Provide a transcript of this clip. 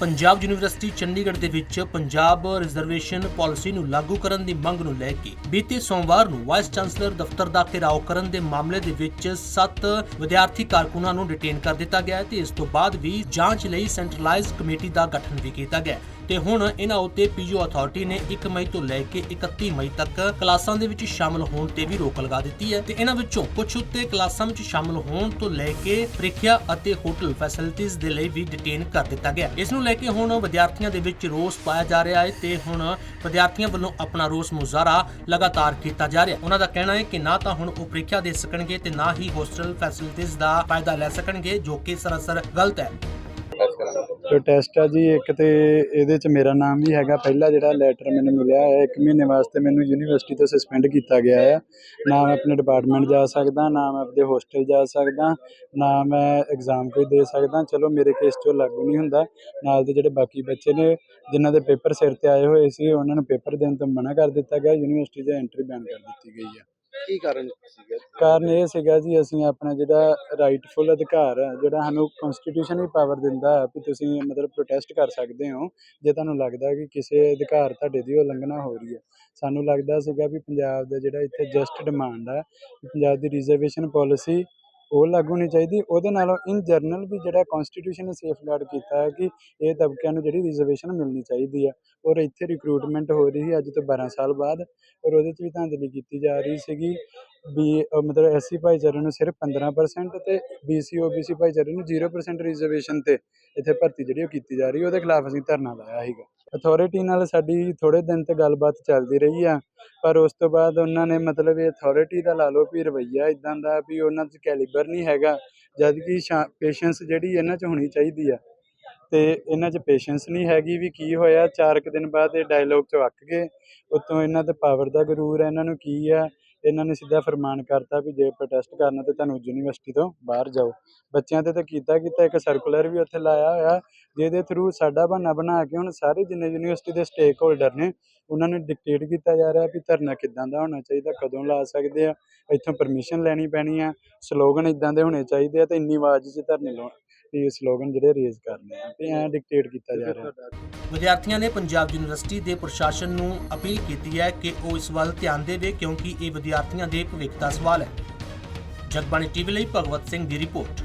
Punjab university Chandigarh ਦੇ ਵਿੱਚ Punjab reservation policy ਨੂੰ ਲਾਗੂ ਕਰਨ ਦੀ ਮੰਗ ਨੂੰ ਲੈ ਕੇ ਬੀਤੇ ਸੋਮਵਾਰ ਨੂੰ ਵਾਈਸ ਚਾਂਸਲਰ ਦਫ਼ਤਰ ਦਾ ਘਿਰਾਓ ਕਰਨ ਦੇ ਮਾਮਲੇ ਦੇ ਵਿੱਚ 7 ਵਿਦਿਆਰਥੀ ਕਾਰਕੁਨਾਂ ਨੂੰ ਡਿਟੇਨ ਕਰ ਦਿੱਤਾ ਗਿਆ ਹੈ ਤੇ ਇਸ ਤੋਂ ਬਾਅਦ ਵੀ ਜਾਂਚ ਲਈ ਸੈਂਟਰਲਾਈਜ਼ਡ ਕਮੇਟੀ ਦਾ ਗਠਨ ਵੀ ਕੀਤਾ ਗਿਆ ਤੇ ਹੁਣ ਇਹਨਾਂ ਉੱਤੇ ਪੀਯੂ ਅਥਾਰਟੀ ਨੇ 1 ਮਈ ਤੋਂ ਲੈ ਕੇ 31 ਮਈ ਤੱਕ ਕਲਾਸਾਂ ਦੇ ਵਿੱਚ ਸ਼ਾਮਲ ਹੋਣ ਤੇ ਵੀ ਰੋਕ ਲਗਾ ਦਿੱਤੀ ਹੈ ਤੇ ਇਹਨਾਂ ਵਿੱਚੋਂ ਕੁਝ ਉੱਤੇ ਕਲਾਸਾਂ ਵਿੱਚ ਸ਼ਾਮਲ ਹੋਣ ਤੋਂ ਲੈ ਕੇ ਪ੍ਰੀਖਿਆ ਅਤੇ ਹੋਟਲ ਫੈਸਿਲਿਟੀਆਂ ਦੇ ਲਈ ਵੀ ਡਿਟੇਨ ਕਰ ਦਿੱਤਾ ਗਿਆ। ਇਸ ਨੂੰ ਲੈ ਕੇ ਹੁਣ ਵਿਦਿਆਰਥੀਆਂ ਦੇ ਵਿੱਚ ਰੋਸ ਪਾਇਆ ਜਾ ਰਿਹਾ ਹੈ ਤੇ ਹੁਣ ਵਿਦਿਆਰਥੀਆਂ ਵੱਲੋਂ ਆਪਣਾ ਰੋਸ ਮੁਜ਼ਾਹਰਾ ਲਗਾਤਾਰ ਕੀਤਾ ਜਾ ਰਿਹਾ ਹੈ। ਉਹਨਾਂ ਦਾ ਕਹਿਣਾ ਹੈ ਕਿ ਨਾ ਤਾਂ ਹੁਣ ਉਹ ਪ੍ਰੀਖਿਆ ਦੇ ਸਕਣਗੇ ਤੇ ਨਾ ਹੀ ਹੋਸਟਲ ਫੈਸਿਲਿਟੀਆਂ ਦਾ ਫਾਇਦਾ ਲੈ ਸਕਣਗੇ, ਜੋ ਕਿ ਸਰਾਸਰ ਗਲਤ ਹੈ। ਪ੍ਰੋਟੈਸਟ ਆ ਜੀ, ਇੱਕ ਤੇ ਇਹਦੇ ਚ ਮੇਰਾ ਨਾਮ ਵੀ ਹੈਗਾ। ਪਹਿਲਾ ਜਿਹੜਾ ਲੈਟਰ ਮੈਨੂੰ ਮਿਲਿਆ ਹੈ, ਇੱਕ ਮਹੀਨੇ ਵਾਸਤੇ ਮੈਨੂੰ ਯੂਨੀਵਰਸਿਟੀ ਤੋਂ ਸਸਪੈਂਡ ਕੀਤਾ ਗਿਆ ਹੈ। ਨਾ ਮੈਂ ਆਪਣੇ ਡਿਪਾਰਟਮੈਂਟ ਜਾ ਸਕਦਾ, ਨਾ ਮੈਂ ਆਪਣੇ ਹੋਸਟਲ ਜਾ ਸਕਦਾ, ਨਾ ਮੈਂ ਐਗਜ਼ਾਮ ਕੋਈ ਦੇ ਸਕਦਾ। ਚਲੋ, ਮੇਰੇ ਕੇਸ 'ਚੋਂ ਲਾਗੂ ਨਹੀਂ ਹੁੰਦਾ। ਨਾਲ ਦੇ ਜਿਹੜੇ ਬਾਕੀ ਬੱਚੇ ਨੇ, ਜਿਨ੍ਹਾਂ ਦੇ ਪੇਪਰ ਸਿਰ ਤੇ ਆਏ ਹੋਏ ਸੀ, ਉਹਨਾਂ ਨੂੰ ਪੇਪਰ ਦੇਣ ਤੋਂ ਮਨਾ ਕਰ ਦਿੱਤਾ ਗਿਆ। ਯੂਨੀਵਰਸਿਟੀ 'ਚ ਐਂਟਰੀ ਬੈਨ ਕਰ ਦਿੱਤੀ ਗਈ ਹੈ ਕੀ ਕਾਰਨ ਸੀਗਾ? ਕਾਰਨ ਇਹ ਸੀਗਾ ਜੀ, ਅਸੀਂ ਆਪਣਾ ਜਿਹੜਾ ਰਾਈਟਫੁਲ ਅਧਿਕਾਰ ਹੈ, ਜਿਹੜਾ ਸਾਨੂੰ ਕਨਸਟੀਟਿਊਸ਼ਨ ਵੀ ਪਾਵਰ ਦਿੰਦਾ ਹੈ ਕਿ ਤੁਸੀਂ ਮਤਲਬ ਪ੍ਰੋਟੈਸਟ ਕਰ ਸਕਦੇ ਹੋ, ਜੇ ਤੁਹਾਨੂੰ ਲੱਗਦਾ ਕਿ ਕਿਸੇ ਅਧਿਕਾਰ ਤੁਹਾਡੇ ਦੀ ਉਲੰਘਣਾ ਹੋ ਰਹੀ ਹੈ। ਸਾਨੂੰ ਲੱਗਦਾ ਸੀਗਾ ਵੀ ਪੰਜਾਬ ਦਾ ਜਿਹੜਾ ਇੱਥੇ ਜਸਟ ਡਿਮਾਂਡ ਹੈ ਪੰਜਾਬ ਦੀ ਰਿਜ਼ਰਵੇਸ਼ਨ ਪਾਲਿਸੀ ਉਹ ਲਾਗੂ ਨਹੀਂ ਚਾਹੀਦੀ। ਉਹਦੇ ਨਾਲੋਂ ਇਨ ਜਰਨਲ ਵੀ ਜਿਹੜਾ ਕਨਸਟੀਟਿਊਸ਼ਨ ਨੇ ਸੇਫਗਾਰਡ ਕੀਤਾ ਹੈ ਕਿ ਇਹ ਤਬਕਿਆਂ ਨੂੰ ਜਿਹੜੀ ਰਿਜ਼ਰਵੇਸ਼ਨ ਮਿਲਣੀ ਚਾਹੀਦੀ ਆ ਔਰ ਇੱਥੇ ਰਿਕਰੂਟਮੈਂਟ ਹੋ ਰਹੀ ਹੈ ਅੱਜ ਤੋਂ 12 ਸਾਲ ਬਾਅਦ। ਔਰ ਉਹਦੇ 'ਚ ਵੀ ਧਾਂਦਲੀ ਕੀਤੀ ਜਾ ਰਹੀ ਸੀਗੀ ਬੀ ਅਹ, ਮਤਲਬ ਐਸਸੀ ਭਾਈਚਾਰੇ ਨੂੰ ਸਿਰਫ 15% ਤੇ ਬੀਸੀ ਓਬੀਸੀ ਭਾਈਚਾਰੇ ਨੂੰ 0% ਰਿਜ਼ਰਵੇਸ਼ਨ ਤੇ ਇੱਥੇ ਭਰਤੀ ਜਿਹੜੀ ਉਹ ਕੀਤੀ ਜਾ ਰਹੀ ਹੈ। ਉਹਦੇ ਖਿਲਾਫ ਅਸੀਂ ਧਰਨਾ ਲਾਇਆ ਸੀਗਾ। ਅਥਾਰਟੀ ਨਾਲ ਸਾਡੀ ਥੋੜੇ ਦਿਨ ਤੇ ਗੱਲਬਾਤ ਚੱਲਦੀ ਰਹੀ ਆ, ਪਰ ਉਸ ਤੋਂ ਬਾਅਦ ਉਹਨਾਂ ਨੇ ਮਤਲਬ ਇਹ ਅਥਾਰਟੀ ਦਾ ਲਾ ਲਓ ਵੀ ਰਵੱਈਆ ਇਦਾਂ ਦਾ ਵੀ ਉਹਨਾਂ 'ਚ ਕੈਲੀਬਰ ਨਹੀਂ ਹੈਗਾ ਜਦ ਕਿ ਪੇਸ਼ੈਂਸ ਜਿਹੜੀ ਇਹਨਾਂ 'ਚ ਹੋਣੀ ਚਾਹੀਦੀ ਆ। ਤੇ ਇਹਨਾਂ 'ਚ ਪੇਸ਼ੈਂਸ ਨਹੀਂ ਹੈਗੀ ਵੀ ਕੀ ਹੋਇਆ, ਚਾਰ ਕੁ ਦਿਨ ਬਾਅਦ ਇਹ ਡਾਇਲੋਗ 'ਚੋਂ ਅੱਕ ਗਏ, ਉੱਤੋਂ ਇਹਨਾਂ ਤੇ ਪਾਵਰ ਦਾ ਗਰੂਰ ਹੈ ਇਹਨਾਂ ਨੂੰ ਕੀ ਆ ਇਹਨਾਂ ਨੇ ਸਿੱਧਾ ਫਰਮਾਨ ਕਰਤਾ ਵੀ ਜੇ ਪ੍ਰੋਟੈਸਟ ਕਰਨਾ ਤੇ ਤੁਹਾਨੂੰ ਯੂਨੀਵਰਸਿਟੀ ਤੋਂ ਬਾਹਰ ਜਾਓ। ਬੱਚਿਆਂ ਤੇ ਤਾਂ ਕੀਤਾ ਕੀਤਾ, ਇੱਕ ਸਰਕੂਲਰ ਵੀ ਉੱਥੇ ਲਾਇਆ ਹੋਇਆ, ਜਿਹਦੇ ਥਰੂ ਸਾਡਾ ਬਹਾਨਾ ਬਣਾ ਕੇ ਹੁਣ ਸਾਰੇ ਜਿੰਨੇ ਯੂਨੀਵਰਸਿਟੀ ਦੇ ਸਟੇਕ ਹੋਲਡਰ ਨੇ, ਉਹਨਾਂ ਨੂੰ ਡਿਕਟੇਟ ਕੀਤਾ ਜਾ ਰਿਹਾ ਵੀ ਧਰਨਾ ਕਿੱਦਾਂ ਦਾ ਹੋਣਾ ਚਾਹੀਦਾ, ਕਦੋਂ ਲਾ ਸਕਦੇ ਆ, ਇੱਥੋਂ ਪਰਮਿਸ਼ਨ ਲੈਣੀ ਪੈਣੀ ਆ ਸਲੋਗਨ ਇਦਾਂ ਦੇ ਹੋਣੇ ਚਾਹੀਦੇ ਆ ਤੇ ਇੰਨੀ ਆਵਾਜ਼ 'ਚ ਧਰਨੇ ਲਾਉਣ ਇਹ ਸਲੋਗਨ ਜਿਹੜੇ ਰੇਜ਼ ਕਰਨੇ ਆ ਤੇ ਐਂ ਡਿਕਟੇਟ ਕੀਤਾ ਜਾ ਰਿਹਾ। ਵਿਦਿਆਰਥੀਆਂ ਨੇ ਪੰਜਾਬ ਯੂਨੀਵਰਸਿਟੀ ਦੇ ਪ੍ਰਸ਼ਾਸਨ ਨੂੰ ਅਪੀਲ ਕੀਤੀ ਹੈ ਕਿ ਉਹ ਇਸ ਵੱਲ ਧਿਆਨ ਦੇਵੇ ਕਿਉਂਕਿ ਇਹ ਵਿਦਿਆਰਥੀਆਂ ਦੇ ਭਵਿੱਖ ਦਾ ਸਵਾਲ ਹੈ। ਜਗਬਾਣੀ ਟੀਵੀ ਲਈ ਭਗਵਤ ਸਿੰਘ ਦੀ ਰਿਪੋਰਟ।